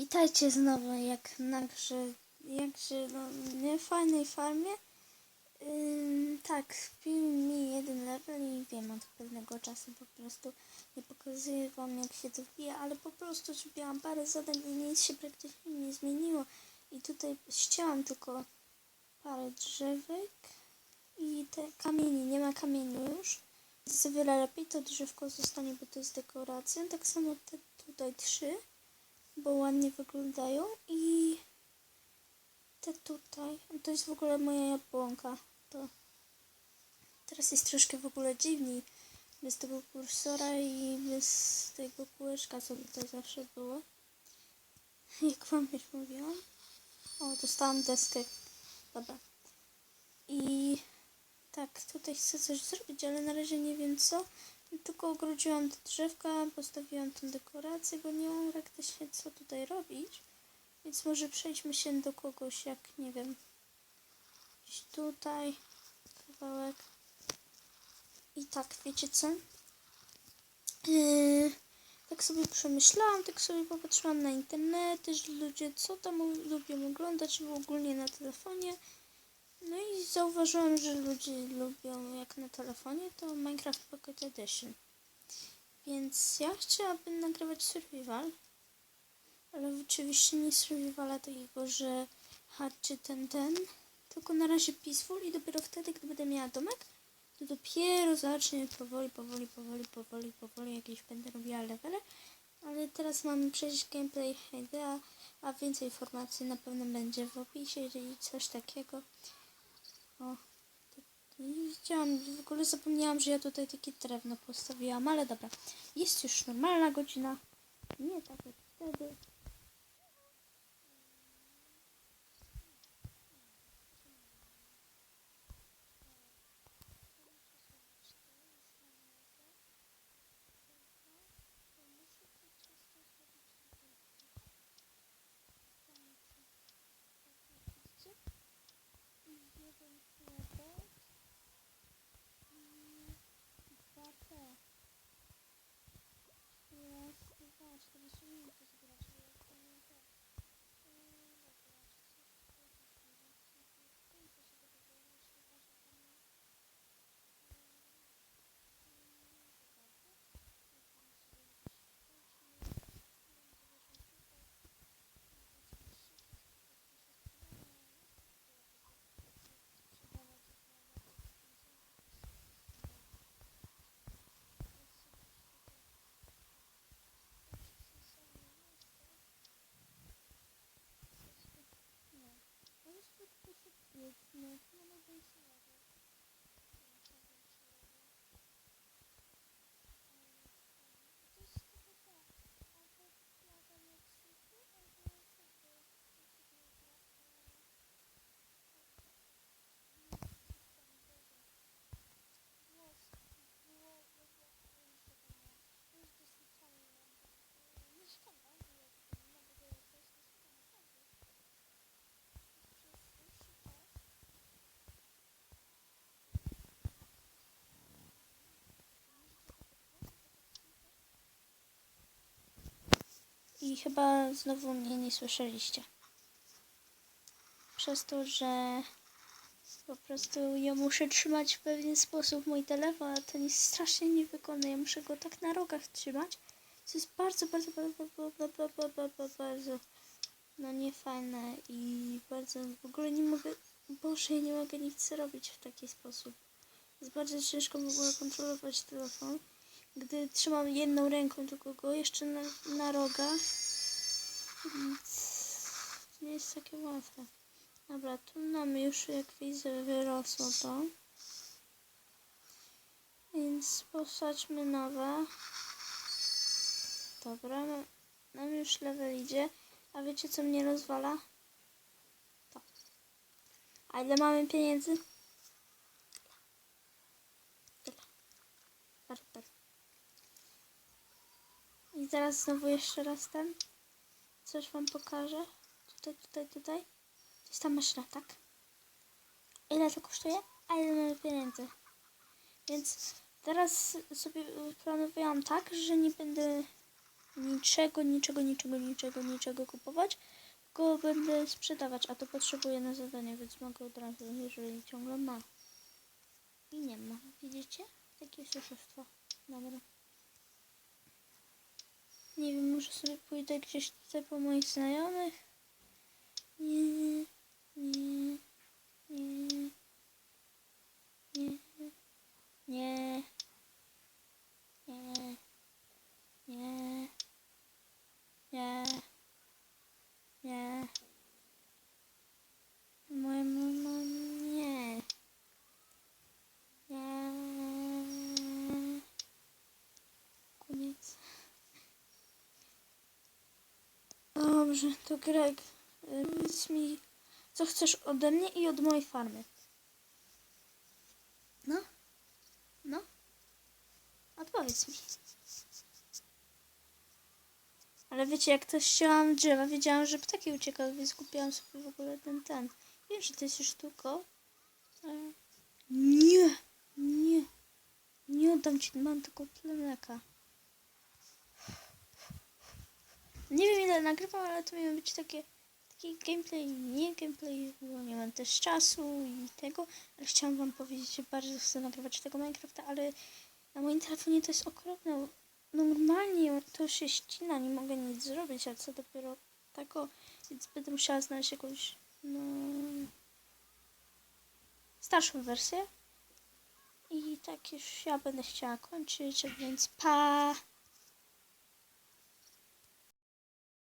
Witajcie znowu, jak na jakże no, nie fajnej farmie. Ym, tak, wbił mi jeden level i wiem od pewnego czasu po prostu nie pokazuję wam jak się to wbija, ale po prostu zrobiłam parę zadań i nic się praktycznie nie zmieniło. I tutaj ścięłam tylko parę drzewek i te kamieni, nie ma kamieni już. Jest o wiele lepiej, to drzewko zostanie, bo to jest dekoracja. Tak samo te tutaj trzy bo ładnie wyglądają i te tutaj, to jest w ogóle moja jabłonka, to teraz jest troszkę w ogóle dziwniej, bez tego kursora i bez tego kółeczka, co tutaj zawsze było. Jak wam już mówiłam. O, dostałam deskę. Dobra. I tak, tutaj chcę coś zrobić, ale na razie nie wiem co. Tylko ogrodziłam te drzewka, postawiłam tę dekorację, bo nie mam praktycznie co tutaj robić. Więc może przejdźmy się do kogoś, jak nie wiem, gdzieś tutaj, kawałek. I tak, wiecie co? Yy, tak sobie przemyślałam, tak sobie popatrzyłam na internety, że ludzie co tam lubią oglądać, bo ogólnie na telefonie. No i zauważyłam, że ludzie lubią jak na telefonie, to Minecraft Pocket Edition. Więc ja chciałabym nagrywać survival, ale oczywiście nie survivala takiego, że haczy ten, ten, tylko na razie peaceful i dopiero wtedy, gdy będę miała domek, to dopiero zacznie powoli, powoli, powoli, powoli, powoli jakieś będę robiła levele. Ale teraz mamy przejść gameplay idea, a więcej informacji na pewno będzie w opisie, jeżeli coś takiego. O, nie widziałam, w ogóle zapomniałam, że ja tutaj takie drewno postawiłam, ale dobra. Jest już normalna godzina. Nie tak jak wtedy. jeden chlebek i dwa te. Teraz, dwa, 40 minut to zbierać, bo jak to nie te. Yy, dobra, czy coś tutaj też nie ma, co tu końca się tego wyjąć, chyba że tam nie. Nie. To jest tylko się piękne. Nie ma więcej level. Nie ma więcej level. To jest tylko ta. Albo plaga Meksyku, albo tego. Jak się nazywa? Włos. Było, było, już zapomniałam. To jest dosyć fajne. Nie szkoda, że ja tego nie ma, bo to jest dosyć naprawdę. Przez dłuższy czas I chyba znowu mnie nie słyszeliście. Przez to, że po prostu ja muszę trzymać w pewien sposób mój telefon, a ten jest strasznie niewygodny. Ja muszę go tak na rogach trzymać. Co jest bardzo, bardzo, bardzo, bardzo, bardzo, bardzo, bardzo, bardzo no niefajne i bardzo w ogóle nie mogę, Boże, ja nie mogę nic robić w taki sposób. Jest bardzo ciężko w ogóle kontrolować telefon, gdy trzymam jedną ręką tylko go jeszcze na, na rogach. Więc to nie jest takie łatwe. Dobra, tu nam już jak widzę wyrosło to. Więc posadźmy nowe. Dobra, no- nam już level idzie. A wiecie co mnie rozwala? To. A ile mamy pieniędzy? Tyle. Bardzo. I zaraz znowu jeszcze raz ten. Coś wam pokażę. Tutaj, tutaj, tutaj. To jest ta maszyna, tak? Ile to kosztuje? A ile mamy pieniędzy? Więc teraz sobie planowałam tak, że nie będę niczego, niczego, niczego, niczego, niczego kupować, tylko będę sprzedawać, a to potrzebuję na zadanie, więc mogę od razu, jeżeli ciągle ma. I nie ma, widzicie? Takie oszustwo. Dobra. Nie wiem, może sobie pójdę gdzieś tutaj po moich znajomych. Nie, nie, nie, nie, nie, nie, nie, nie. nie. Dobrze, to Greg, y, powiedz mi, co chcesz ode mnie i od mojej farmy. No? No? Odpowiedz mi. Ale wiecie, jak też ścięłam drzewa, wiedziałam, że ptaki uciekały, więc kupiłam sobie w ogóle ten, ten. Wiem, że to jest już tylko... ale- Nie, nie, nie oddam ci, mam tylko tyle mleka. Nie wiem ile nagrywam, ale to miało być takie, taki gameplay, nie gameplay, bo nie mam też czasu i tego, ale chciałam wam powiedzieć, że bardzo chcę nagrywać tego Minecrafta, ale na moim telefonie to jest okropne. Normalnie to się ścina, nie mogę nic zrobić, a co dopiero tako, więc będę musiała znaleźć jakąś, no, starszą wersję. I tak już ja będę chciała kończyć, więc pa!